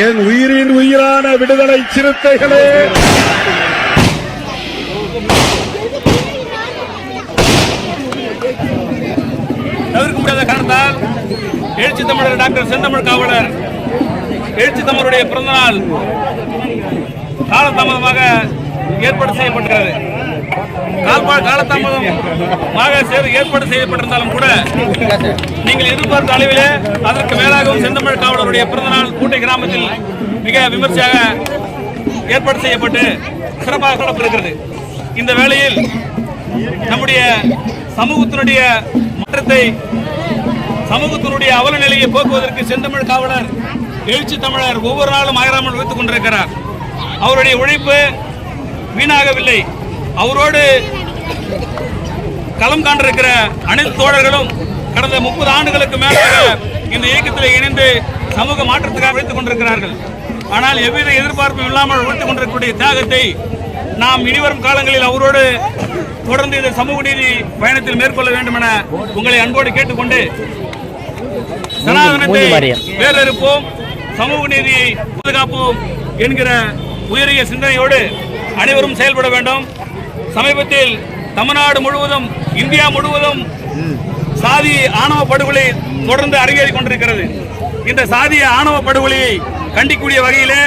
என் உயிரின் உயிரான விடுதலை சிறுத்தைகளே. தவிர்க்க முடியாத காரணத்தால் எழுச்சி தமிழர் டாக்டர் செந்தமிழ் காவலர் எழுச்சி தமிழருடைய பிறந்தநாள் காலதாமதமாக ஏற்பாடு செய்யப்பட்டிருக்கிறது. காலதாமதமாக சேர- ஏற்பாடு செய்யப்பட்டிருந்தாலும் கூட நீங்கள் எதிர்பார்த்த அளவிலே அதற்கு மேலாகவும் செந்தமிழ் காவலருடைய பிறந்தநாள் கூட்டை கிராமத்தில் மிக விமர்சையாக ஏற்பாடு செய்யப்பட்டு சிறப்பாக கொள்ளப்படுகிறது இந்த வேளையில் நம்முடைய சமூகத்தினுடைய மாற்றத்தை சமூகத்தினுடைய அவல நிலையை போக்குவதற்கு செந்தமிழ் காவலர் எழுச்சி தமிழர் ஒவ்வொரு நாளும் அயராமல் வைத்துக் கொண்டிருக்கிறார். அவருடைய உழைப்பு வீணாகவில்லை. அவரோடு களம் காண்டிருக்கிற அனைத்து தோழர்களும் கடந்த முப்பது ஆண்டுகளுக்கு மேலாக இந்த இயக்கத்தில் இணைந்து சமூக மாற்றத்துக்காக உழைத்துக் கொண்டிருக்கிறார்கள். ஆனால் எவ்வித எதிர்பார்ப்பும் இல்லாமல் உழைத்துக் கொண்டிருக்கக்கூடிய தியாகத்தை நாம் இனிவரும் காலங்களில் அவரோடு தொடர்ந்து இந்த சமூக நீதி பயணத்தில் மேற்கொள்ள வேண்டும் என உங்களை அன்போடு கேட்டுக்கொண்டு சனாதனத்தை வேறறுப்போம் சமூக நீதியை பாதுகாப்போம் என்கிற உயரிய சிந்தனையோடு அனைவரும் செயல்பட வேண்டும். சமீபத்தில் தமிழ்நாடு முழுவதும் இந்தியா முழுவதும் சாதி ஆணவ படுகொலை தொடர்ந்து அரங்கேறிக் கொண்டிருக்கிறது. இந்த சாதிய ஆணவ படுகொலையை கண்டிக்கூடிய வகையிலே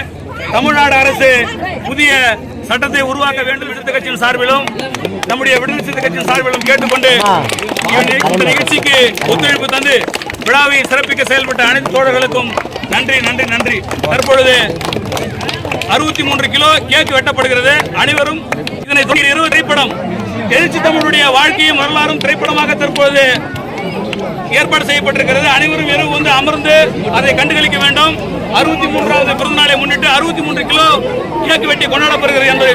தமிழ்நாடு அரசு புதிய சட்டத்தை உருவாக்க வேண்டும் விடுதலை கட்சியின் சார்பிலும் நம்முடைய விடுதலை சிறுத்தை கட்சியின் சார்பிலும் கேட்டுக்கொண்டு இந்த நிகழ்ச்சிக்கு ஒத்துழைப்பு தந்து விழாவை சிறப்பிக்க செயல்பட்ட அனைத்து தோழர்களுக்கும் நன்றி நன்றி நன்றி. தற்பொழுது அறுபத்தி மூன்று கிலோ கேக் வெட்டப்படுகிறது. அனைவரும் இதனை இருபது திரைப்படம். எழுச்சி தமிழுடைய வாழ்க்கையும் வரலாறும் திரைப்படமாக தற்போது ஏற்பாடு செய்யப்பட்டிருக்கிறது. அனைவரும் இரவு வந்து அமர்ந்து அதை கண்டுகளிக்க வேண்டும். அறுபத்தி மூன்றாவது பிறந்தநாளை முன்னிட்டு அறுபத்தி மூன்று கிலோ கேக் வெட்டி கொண்டாடப்படுகிறது என்பதை